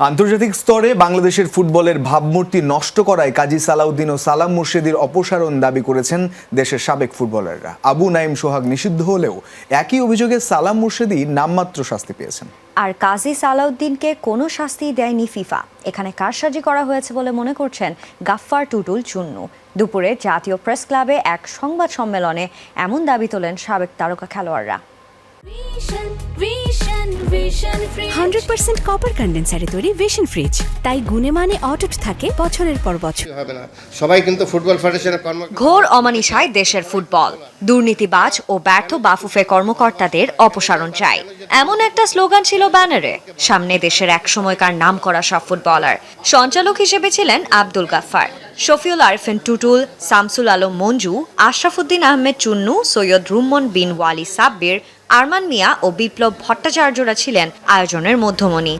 আন্তর্জাতিক স্তরে বাংলাদেশের ফুটবলের ভাবমূর্তি নষ্ট করায় কাজী সালাউদ্দিন ও সালাম মুর্শেদির অপসারণ দাবি করেছেন দেশের সাবেক ফুটবলাররা। আবু নাইম সোহাগ নিষিদ্ধ হলেও একই অভিযোগে সালাম মুর্শেদি নামমাত্র শাস্তি পেয়েছেন। আর কাজী সালাউদ্দিনকে কোনো শাস্তি দেয়নি ফিফা। এখানে কারসাজি করা হয়েছে বলে মনে করছেন গাফফার টুটুল চুন্নু। দুপুরে জাতীয় প্রেস ক্লাবে এক সংবাদ সম্মেলনে এমন দাবি তোলেন সাবেক তারকা খেলোয়াড়রা। হান্ড্রেড পার্সেন্ট কপার কন্ডেন্সারে তৈরি ভিশন ফ্রিজ তাই গুণে মানে অটুট থাকে বছরের পর বছর। হবে না। সবাই কিন্তু ফুটবল ফেডারেশনের কর্ম ঘোর অমানিসায় দেশের ফুটবল দুর্নীতিবাজ ও ব্যর্থ বাফুফে কর্মকর্তাদের অপসারণ চাই। এমন একটা স্লোগান ছিল ব্যানারে। সামনে দেশের এক সময়কার নাম করা সব ফুটবলার সঞ্চালক হিসেবে ছিলেন আব্দুল গাফফার। শফিউল আরফিন টুটুল শামসুল আলম মঞ্জু আশরাফুদ্দিন আহমেদ চুন্নু সৈয়দ রুম্মন বিন ওয়ালি সাব্বির আরমান মিয়া ও বিপ্লব ভট্টাচার্যরা ছিলেন আয়োজনের মধ্যমণি।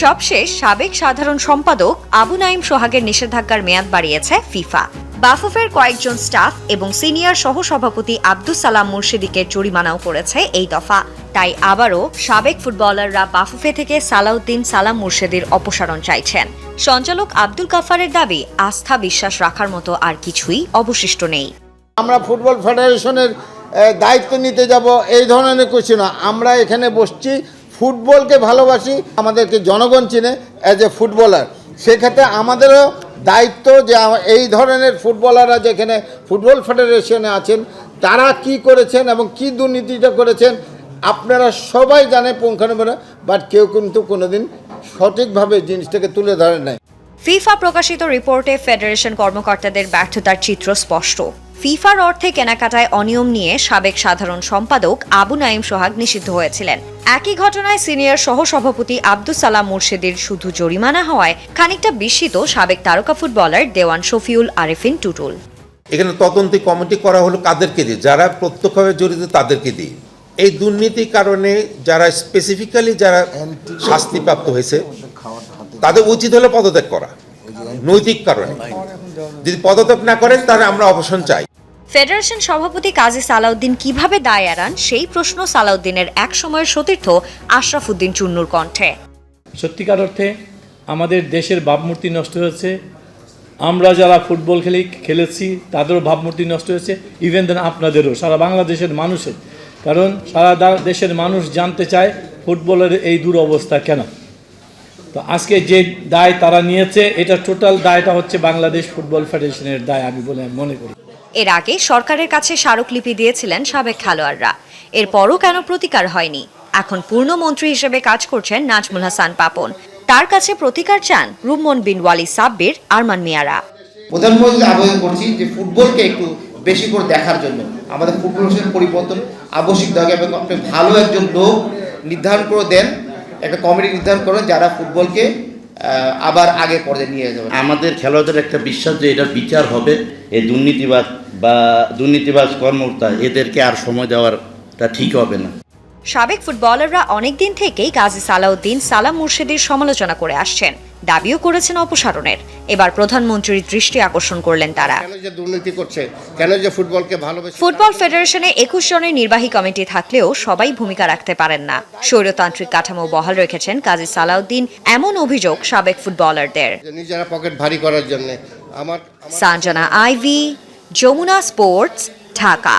সবশেষ সাবেক সাধারণ সম্পাদক আবু নাইম সোহাগের নিষেধাজ্ঞার মেয়াদ বাড়িয়েছে ফিফা। বাফুফের কয়েকজন স্টাফ এবং সিনিয়র সহসভাপতি আব্দুস সালাম মুর্শিদিকে জরিমানাও করেছে এই দফা। তাই আবারও সাবেক ফুটবলাররা বাফুফে থেকে সালাউদ্দিন সালাম মুর্শিদির অপসারণ চাইছেন। সঞ্চালক আব্দুল কাফারের দাবি, আস্থা বিশ্বাস রাখার মতো আর কিছুই অবশিষ্ট নেই। আমরা ফুটবল ফেডারেশনের দায়িত্ব নিতে যাব, এই ধরনের কিছু না আমরা এখানে বসছি, ফুটবলকে ভালোবাসি, আমাদেরকে জনগণ চিনে অ্যাজ এ ফুটবলার সেক্ষেত্রে আমাদেরও দায়িত্ব যে এই ধরনের ফুটবলাররা যেখানে ফুটবল ফেডারেশনে আছেন, তারা কি করেছেন এবং কি দুর্নীতিটা করেছেন, আপনারা সবাই জানে পুঙ্খানুপুঙ্খ বাট কেউ কিন্তু কোনোদিন সঠিকভাবে জিনিসটাকে তুলে ধরেন নাই। ফিফা প্রকাশিত রিপোর্টে ফেডারেশন কর্মকর্তাদের ব্যর্থতার চিত্র স্পষ্ট। ফিফার অর্থে কেনাকাটায় অনিয়ম নিয়ে সাবেক সাধারণ সম্পাদক আবু নাইম সোহাগ নিষিদ্ধ হয়েছিলেন। একই ঘটনায় সিনিয়র সহসভাপতি আব্দুস সালাম মুর্শিদির শুধু জরিমানা হওয়ায় খানিকটা বিস্মিত সাবেক তারকা ফুটবলার দেওয়ান শফিউল আরেফিন টুটুল। এখানে তদন্তি কমিটি করা হলো কাদেরকে দিয়ে? যারা প্রত্যক্ষভাবে জড়িত তাদেরকে দিয়ে। এই দুর্নীতির কারণে যারা স্পেসিফিক্যালি যারা শাস্তিপ্রাপ্ত হয়েছে, তাদের উচিত হলো পদত্যাগ করা। নৈতিক কারণে। যদি পদত্যাগ না করেন তাহলে আমরা অবসান চাই। ফেডারেশন সভাপতি কাজী সালাউদ্দিন কীভাবে দায় এড়ান সেই প্রশ্ন সালাউদ্দিনের এক সময়ের সতীর্থ আশরাফুদ্দিন চুন্নুর কণ্ঠে। সত্যিকার অর্থে আমাদের দেশের ভাবমূর্তি নষ্ট হয়েছে। আমরা যারা ফুটবল খেলি খেলেছি তাদেরও ভাবমূর্তি নষ্ট হয়েছে ইভেন দেন আপনাদেরও সারা বাংলাদেশের মানুষের। কারণ সারা দেশের মানুষ জানতে চায় ফুটবলের এই দুরবস্থা কেন? তো আজকে যে দায় তারা নিয়েছে এটা টোটাল দায়টা হচ্ছে বাংলাদেশ ফুটবল ফেডারেশনের দায় আমি বলে মনে করি। এর আগে সরকারের কাছে স্মারকলিপি দিয়েছিলেন সাবেক খেলোয়াড়রা। এরপরও কেন প্রতিকার হয়নি? এখন পূর্ণমন্ত্রী হিসেবে কাজ করছেন নাজমুল হাসান পাপন। তার কাছে প্রতিকার চান রুম্মন বিন ওয়ালি সাব্বির আরমান মিয়ারা। প্রধানমন্ত্রী আবেদন করছি যে ফুটবলকে একটু বেশি করে দেখার জন্য। আমাদের ফুটবলের পরিবর্তন আবশ্যিক দরকার এবং আপনি ভালো একজন লোক নির্ধারণ করে দেন। একটা কমিটি নির্ধারণ করে যারা ফুটবলকে আবার আগে পর্যায়ে নিয়ে যাবে। আমাদের খেলোয়াড়দের একটা বিশ্বাস যে এটা বিচার হবে, এই দুর্নীতিবাদ বা দুর্নীতিবাজ কর্মকর্তা এদেরকে আর সময় দেওয়ারটা ঠিক হবে না। সাবেক ফুটবলাররা অনেকদিন থেকেই কাজী সালাউদ্দিন সালাম মুর্শিদির সমালোচনা করে আসছেন। দাবিও করেছেন অপসারণের। এবার প্রধানমন্ত্রীর দৃষ্টি আকর্ষণ করলেন তারা। দুর্নীতি করছে? কেন যে ফুটবলকে ভালোবেসে ফুটবল ফেডারেশনে একুশ জনের নির্বাহী কমিটি থাকলেও সবাই ভূমিকা রাখতে পারেন না। স্বৈরতান্ত্রিক কাঠামো বহাল রেখেছেন কাজী সালাউদ্দিন এমন অভিযোগ সাবেক ফুটবলারদের। নিজেরা পকেট ভারী করার জন্য। আমার সানজানা আইভি যমুনা স্পোর্টস ঢাকা।